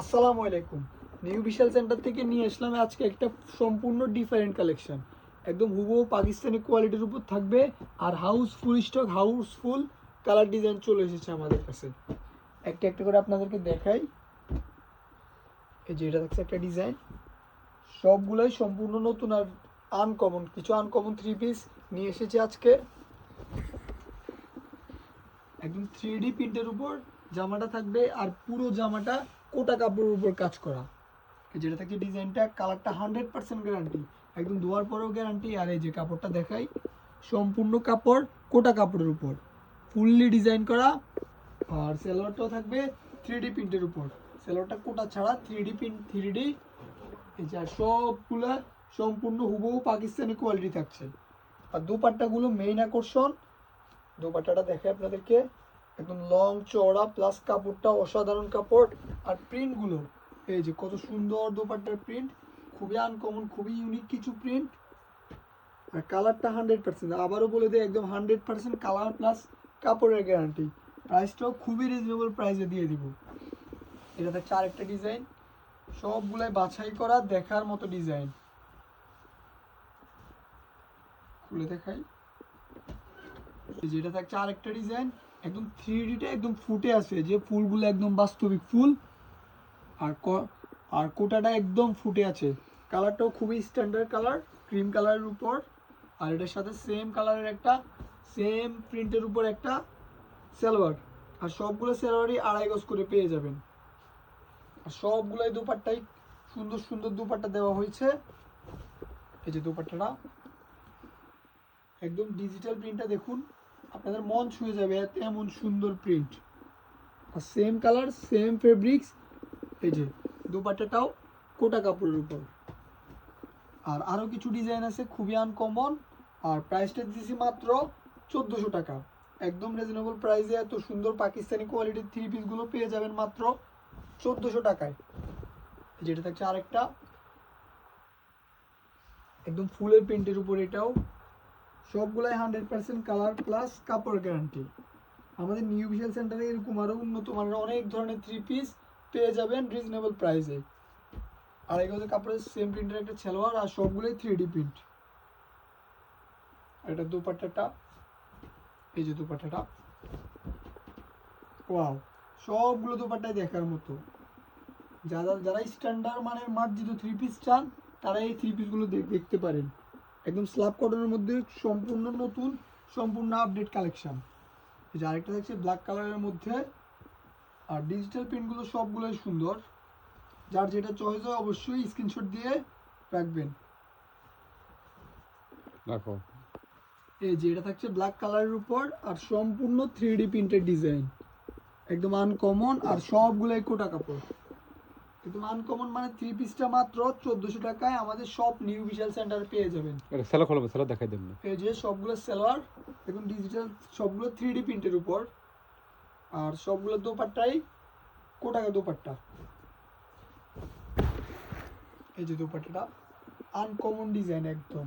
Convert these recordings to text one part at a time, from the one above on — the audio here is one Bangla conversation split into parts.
আসসালামু আলাইকুম। নিউ বিশাল সেন্টার থেকে নিয়ে আসলাম আজকে একটা সম্পূর্ণ ডিফারেন্ট কালেকশন একদম হুবহু পাকিস্তানি কোয়ালিটির উপর থাকবে আর house full stock house full colour design চলে এসেছে আমাদের কাছে। একটা একটা করে আপনাদেরকে দেখাই। এই যে এটা দেখছে একটা ডিজাইন সবগুলোই সম্পূর্ণ নতুন আর আনকমন কিছু আনকমন থ্রি পিস নিয়ে এসেছে আজকে। একদম থ্রি ডি প্রিন্টের উপর জামাটা থাকবে আর পুরো জামাটা কোটা কাপড়ের উপর কাজ করা। যেটা থাকে ডিজাইনটা, কালারটা হান্ড্রেড পার্সেন্ট গ্যারান্টি একদম ধোয়ার পরেও গ্যারান্টি আর এই যে কাপড়টা দেখাই, সম্পূর্ণ কাপড় কোটা কাপড়ের উপর। ফুললি ডিজাইন করা, আর সেলোয়ারটাও থাকবে থ্রি ডি প্রিন্টের উপর। সেলোয়ারটা কোটা ছাড়া three D print three D আর সবগুলা সম্পূর্ণ হুবহু পাকিস্তানি কোয়ালিটি থাকছে। আর দুপাট্টাগুলো মেইন আকর্ষণ। দুপাট্টাটা দেখে আপনাদেরকে। একদম লং চওড়া প্লাস কাপড়টা অসাধারণ কাপড় আর প্রিন্টগুলো এই যে কত সুন্দর দোপাট্টার প্রিন্ট খুবই আনকমন খুবই ইউনিক কিছু প্রিন্ট আর কালারটা হান্ড্রেড পার্সেন্ট আবারও বলে দিই, একদম হান্ড্রেড পার্সেন্ট কালার প্লাস কাপড়ের গ্যারান্টি প্রাইসটাও খুবই রিজনেবল প্রাইসে দিয়ে দিব। এটা থাকছে আরেকটা ডিজাইন সবগুলাই বাছাই করা, দেখার মতো ডিজাইন খুলে দেখাই। এই যে এটা থাকছে আরেকটা ডিজাইন একদম থ্রি ডিটা একদম ফুটে আছে যে ফুলগুলো একদম বাস্তবিক ফুল। আর আর কোটাটা একদম ফুটে আছে। কালারটাও খুবই স্ট্যান্ডার্ড কালার ক্রিম কালারের উপর। আর এটার সাথে সেম কালারের একটা সেম প্রিন্টের উপর একটা সালোয়ার। আর সবগুলো সালোয়ারই আড়াই গজ করে পেয়ে যাবেন। আর সবগুলোই দুপাট্টাই সুন্দর সুন্দর দুপাট্টা দেওয়া হয়েছে। এই যে দুপাট্টাটা। একদম ডিজিটাল প্রিন্টটা দেখুন। আপনাদের মন ছুঁয়ে যাবে এত এমন সুন্দর প্রিন্ট আর সেম কালার সেম ফেব্রিক্স এই যে দোপাট্টাটাও কোটা কাপড়ের উপর। আর আরও কিছু ডিজাইন আছে খুবই আনকমন আর প্রাইসটা দিয়েছি মাত্র চোদ্দোশো টাকা। একদম রিজনেবল প্রাইসে এত সুন্দর পাকিস্তানি কোয়ালিটির থ্রি পিসগুলো পেয়ে যাবেন মাত্র চোদ্দোশো টাকায়। যেটা থাকছে আরেকটা। একদম ফুলের প্রিন্টের উপর এটাও। সবগুলাই হান্ড্রেড পার্সেন্ট কালার প্লাস কাপড় গ্যারান্টি আমাদের নিউ ভিশাল সেন্টারে এরকম আরও উন্নত মানের অনেক ধরনের থ্রি পিস পেয়ে যাবেন রিজনেবল প্রাইসে আর এগুলো কাপড়ের সেম প্রিন্টের একটা ছেলোয়ার আর সবগুলোই থ্রি ডি প্রিন্ট এটা দুপাট্টাটা এই যে দুপাট্টাটা ওয়াও সবগুলো দুপাট্টাই দেখার মতো। যারা যারা স্ট্যান্ডার্ড মানের মার্জিত থ্রি পিস চান, তারা এই থ্রি পিসগুলো দেখতে পারেন। একদম স্ল্যাব কটনের মধ্যে সম্পূর্ণ নতুন সম্পূর্ণ আপডেট কালেকশন এই যে আরেকটা দেখছি ব্ল্যাক কালারের মধ্যে আর ডিজিটাল প্রিন্টগুলো সবগুলোই সুন্দর। যার যেটা চয়েস হয় অবশ্যই স্ক্রিনশট দিয়ে রাখবেন। দেখো। এই যে এটা থাকছে ব্ল্যাক কালারের উপর আর সম্পূর্ণ থ্রি ডি প্রিন্টেড ডিজাইন একদম আনকমন আর সবগুলোই কোটা কাপড়। একদম আনকমন মানে থ্রি পিসটা মাত্র চোদ্দোশো টাকায় আমাদের সব নিউ বিশাল সেন্টারে পেয়ে যাবেন। এটা সেলা খোলো সেলা দেখাই দেন না। এই যে সবগুলো সালোয়ার দেখুন ডিজিটাল সবগুলো থ্রি ডি প্রিন্টের উপর। আর সবগুলো দোপাট্টাই কোটাকা দোপাট্টা। এই যে দোপাট্টাটা আনকমন ডিজাইন একদম।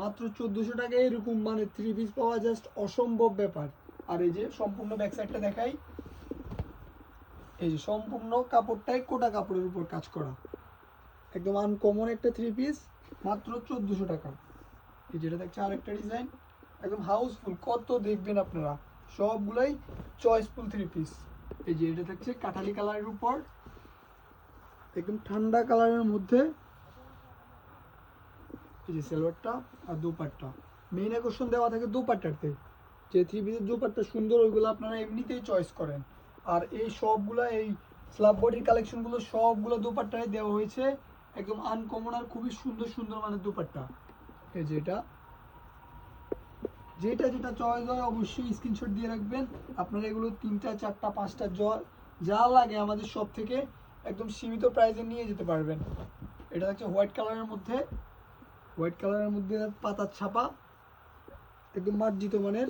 মাত্র চোদ্দোশো টাকায় এরকম মানে থ্রি পিস পাওয়া জাস্ট অসম্ভব ব্যাপার। আর এই যে সম্পূর্ণ ব্যাক সাইডটা দেখাই এই যে সম্পূর্ণ কাপড়টাই কোটা কাপড়ের উপর কাজ করা। একদম আনকমন একটা থ্রি পিস মাত্র চোদ্দোশো টাকা। এই যেটা দেখছে আরেকটা ডিজাইন একদম হাউসফুল কত দেখবেন আপনারা? সবগুলাই চয়েসফুল থ্রি পিস এই যে এটা থাকছে কাঠালি কালারের উপর। একদম ঠান্ডা কালারের মধ্যে এই যে সালোয়ারটা আর দুপাট্টা। মেইন আকর্ষণ দেওয়া থাকে দুপাট্টাতে। যে থ্রি পিসের দুপাট্টা সুন্দর, ওইগুলো আপনারা এমনিতেই চয়েস করেন। আর এই সবগুলো, এই স্ল্যাব বডির কালেকশনগুলো সবগুলো দুপাট্টায় দেওয়া হয়েছে। একদম আনকমন আর খুবই সুন্দর সুন্দর মানে দুপাট্টা। এই যে এটা। যেটা যেটা চয়েস হয়, অবশ্যই স্ক্রিনশট দিয়ে রাখবেন। আপনারা এগুলো তিনটা, চারটা, পাঁচটা জ- যা লাগে আমাদের সব থেকে একদম সীমিত প্রাইসে নিয়ে যেতে পারবেন। এটা হচ্ছে হোয়াইট কালারের মধ্যে। হোয়াইট কালারের মধ্যে পাতার ছাপা। একদম মার্জিত মানের।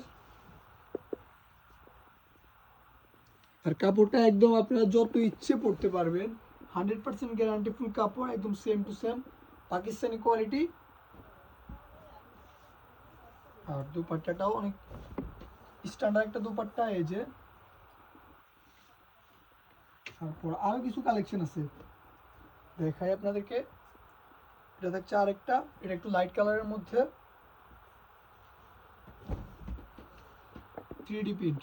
আর কাপড়টা একদম আপনারা যত ইচ্ছে পরতে পারবেন। হান্ড্রেড পার্সেন্ট গ্যারান্টি, ফুল কাপড়, একদম same to same Pakistani quality আর দুপাট্টাটাও অনেক স্ট্যান্ডার্ড একটা দুপাট্টা, এই যে। তারপর আরও কিছু কালেকশন আছে। দেখাই আপনাদেরকে। এটা থাকছে আরেকটা, এটা একটু লাইট কালারের মধ্যে। থ্রি ডি প্রিন্ট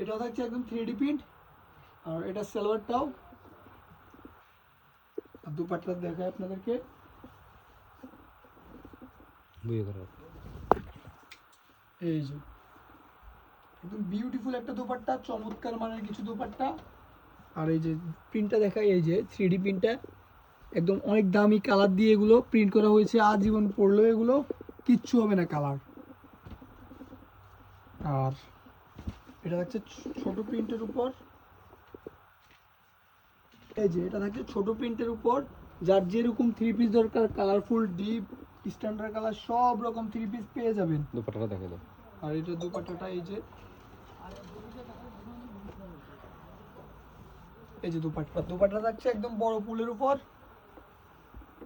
এটাও থাকছে একদম থ্রি ডি প্রিন্ট আর এটা সালোয়ারটাও আর দুপাট্টা দেখায় আপনাদেরকে। এই যে। একদম বিউটিফুল একটা দোপাট্টা চমৎকার মানের কিছু দোপাট্টা। আর এই যে প্রিন্টটা দেখাই এই যে থ্রি ডি প্রিন্টটা একদম অনেক দামি কালার দিয়ে এগুলো প্রিন্ট করা হয়েছে আজীবন পড়লেও এগুলো কিচ্ছু হবে না কালার আর এটা থাকছে ছোট প্রিন্টের উপর। এই যে এটা থাকছে ছোট প্রিন্টের উপর। যার যেরকম থ্রি পিস দরকার কালারফুল ডিপ স্ট্যান্ডার্ড কালার সব রকম থ্রি পিস পেয়ে যাবেন। দুপাটাটা দেখাই দাও। আর এটা দুপাট্টাটা এই যে এই যে দুপাট্টা। দুপাট্টা থাকছে একদম বড় পুলের উপর।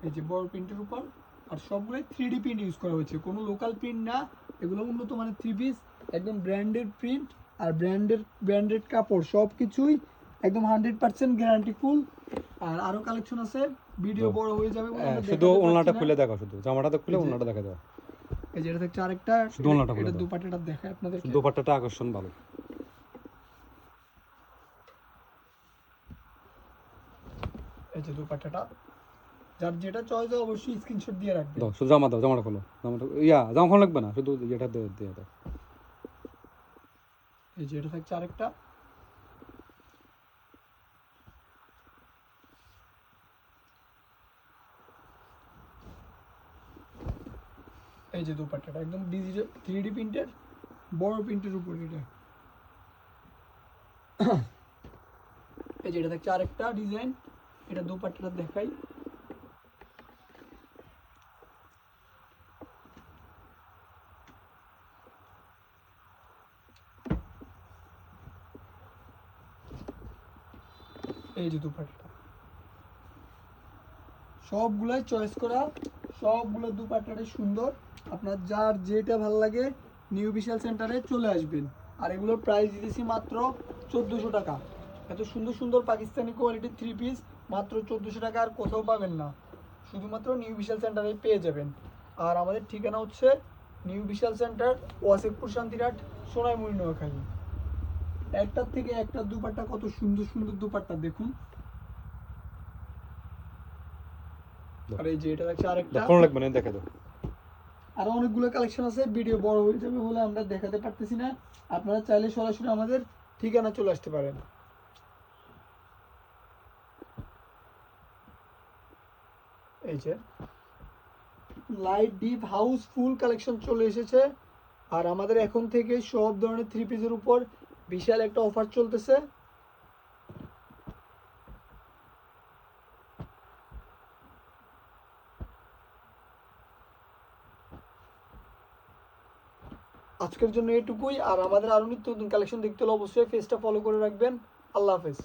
এই যে বড় প্রিন্টের উপর। আর সবগুলোই থ্রি ডি প্রিন্ট ইউজ করা হয়েছে। কোনো লোকাল প্রিন্ট না। এগুলো উন্নত মানের থ্রি পিস একদম ব্র্যান্ডেড প্রিন্ট আর ব্র্যান্ডেড ব্র্যান্ডেড কাপড় সব কিছুই একদম হান্ড্রেড পার্সেন্ট গ্যারান্টি ফুল আর আরও কালেকশন আছে ভিডিও বড় হয়ে যাবে হ্যাঁ, শুধু ওনাটা খুলে দেখো শুধু জামাটা তো খুলে ওনাটা দেখা দাও। এই যে এটা থাকছে আরেকটা শুধু ওড়নাটা খুলে। দুপাট্টাটা দেখায় আপনাদের দুপাট্টাটা আকর্ষণ ভালো। এই যে দুপাট্টাটা যার যেটা চয়েস অবশ্যই স্ক্রিনশট দিয়ে রাখবেন দাও শুধু জামা দাও জামাটা খোলো। জামাটা ইয়া জামা খোলা লাগবে না শুধু দিয়ে দিয়ে দাও। এই যে এটা থাকছে আরেকটা। এই যে দুপাট্টাটা, একদম ডিজিটাল থ্রি ডি প্রিন্টের বড় প্রিন্টের উপর এটা। এই যে এটা থাকছে আরেকটা ডিজাইন এটা দুপাট্টাটা দেখাই। এই যে দুপাট্টা। সবগুলাই চয়েস করা, সবগুলো দুপাট্টাটাই সুন্দর। আপনার যার যেটা ভালো লাগে নিউ বিশাল সেন্টারে চলে আসবেন। আর এগুলোর প্রাইস দিতেছি মাত্র চোদ্দোশো টাকা। এত সুন্দর সুন্দর পাকিস্তানি কোয়ালিটির থ্রি পিস মাত্র চোদ্দোশো টাকা আর কোথাও পাবেন না। শুধুমাত্র নিউ বিশাল সেন্টারে পেয়ে যাবেন। আর আমাদের ঠিকানা হচ্ছে নিউ বিশাল সেন্টার ওয়াসিফপুর শান্তিরাট, সোনাইমুড়ি, নোয়াখালী। একটার থেকে একটা দুপাট্টা কত সুন্দর সুন্দর দুপাট্টা দেখুন। আর এই যে এটা দেখছে আরেকটা। খোলা লাগবে? না দেখা দাও। আরও অনেকগুলো কালেকশন আছে ভিডিও বড় হয়ে যাবে বলে আমরা দেখাতে পারতেছি না। আপনারা চাইলে সরাসরি আমাদের ঠিকানা চলে আসতে পারেন। এই যে light deep house full collection চলে এসেছে। আর আমাদের এখন থেকে সব ধরনের থ্রি পিসের উপর বিশাল একটা অফার চলতেছে। আজকের জন্য এটুকুই, আর আমাদের আরও নিত্য নতুন কালেকশন দেখতে হলে অবশ্যই ফেসটা ফলো করে রাখবেন। আল্লাহ হাফেজ।